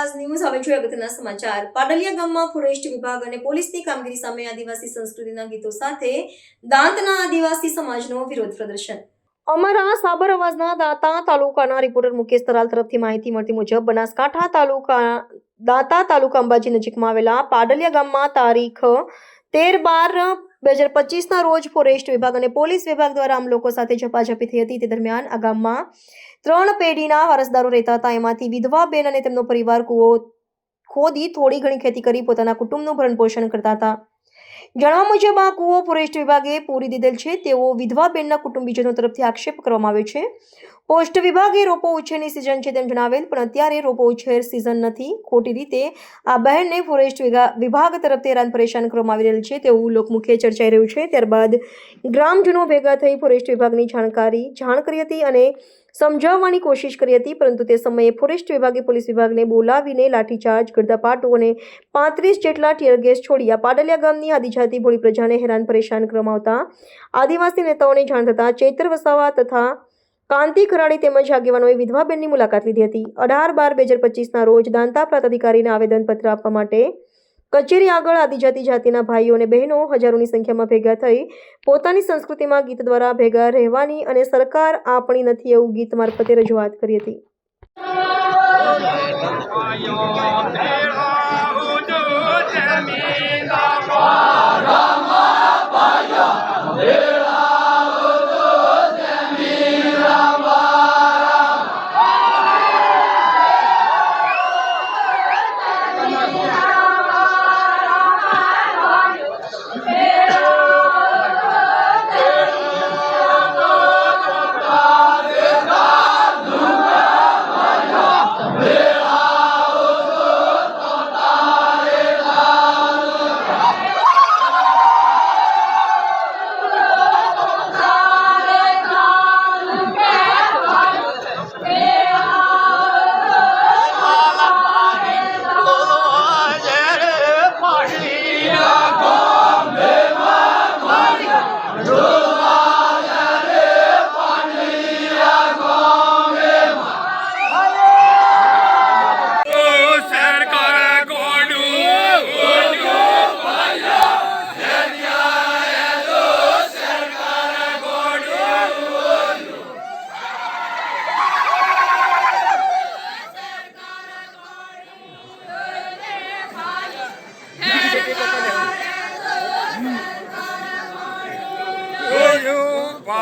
હવે જોઈએ અગત્યના સમાચાર. પાટલિયા ગામમાં ફોરેસ્ટ વિભાગ અને પોલીસની કામગીરી સામે આદિવાસી સંસ્કૃતિના ગીતો સાથે દાંતના આદિવાસી સમાજનો વિરોધ પ્રદર્શન. અમારા સાબર અવાજના દાંતા તાલુકાના રિપોર્ટર મુકેશ તરાલ તરફથી માહિતી મળતી મુજબ, બનાસકાંઠા તાલુકા, દાંતા તાલુકા અંબાજી નજીકમાં આવેલા પાડલિયા ગામમાં તારીખ તેર બાર બે હજાર પચીસના રોજ ફોરેસ્ટ વિભાગ અને પોલીસ વિભાગ દ્વારા આમ લોકો સાથે ઝપાઝપી થઈ હતી. તે દરમિયાન આ ગામમાં ત્રણ પેઢીના વારસદારો રહેતા હતા. એમાંથી વિધવા બેન અને તેમનો પરિવાર કૂવો ખોદી થોડી ઘણી ખેતી કરી પોતાના કુટુંબનું ભરણ પોષણ કરતા હતા. જાણવા મુજબ, આ કૂવો ફોરેસ્ટ વિભાગે પૂરી દીધેલ છે. તેવો વિધવા બેનના કુટુંબીજનો તરફથી આક્ષેપ કરવામાં આવ્યો છે. પોસ્ટ વિભાગે રોપો ઉછેરની સિઝન છે તેમ જણાવેલ, પણ અત્યારે રોપો ઉછેર સિઝન નથી. ખોટી રીતે આ બહેનને ફોરેસ્ટ વિભાગ તરફથી હેરાન પરેશાન કરવામાં આવી રહેલ છે તેવું લોકમુખે ચર્ચાઈ રહ્યું છે. ત્યારબાદ ગ્રામજનો ભેગા થઈ ફોરેસ્ટ વિભાગની જાણકારી જાણ કરી હતી અને સમજાવવાની કોશિશ કરી હતી, પરંતુ તે સમયે ફોરેસ્ટ વિભાગે પોલીસ વિભાગને બોલાવીને લાઠીચાર્જ ગરદાપાટો અને પાંત્રીસ જેટલા ટીયર ગેસ પાડલિયા ગામની આદિજાતિ ભોળી પ્રજાને હેરાન પરેશાન કરવામાં આવતા આદિવાસી નેતાઓને જાણ થતાં ચૈત્ર વસાવા તથા કાંતિ ખરાડી તેમજ આગેવાનોએ વિધવાબેનની મુલાકાત લીધી હતી અઢાર બાર બે હજાર પચીસના રોજ દાંતા પ્રાંત આવેદનપત્ર આપવા માટે કચેરી આગળ આદિજાતિ જાતિના ભાઈઓ અને બહેનો હજારોની સંખ્યામાં ભેગા થઈ પોતાની સંસ્કૃતિમાં ગીત દ્વારા ભેગા રહેવાની અને સરકાર આપણી નથી એવું ગીત મારફતે રજૂઆત કરી હતી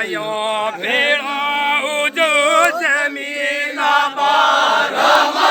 ગોડું પાયો ભેળા ઉજો જમીના બાર આવા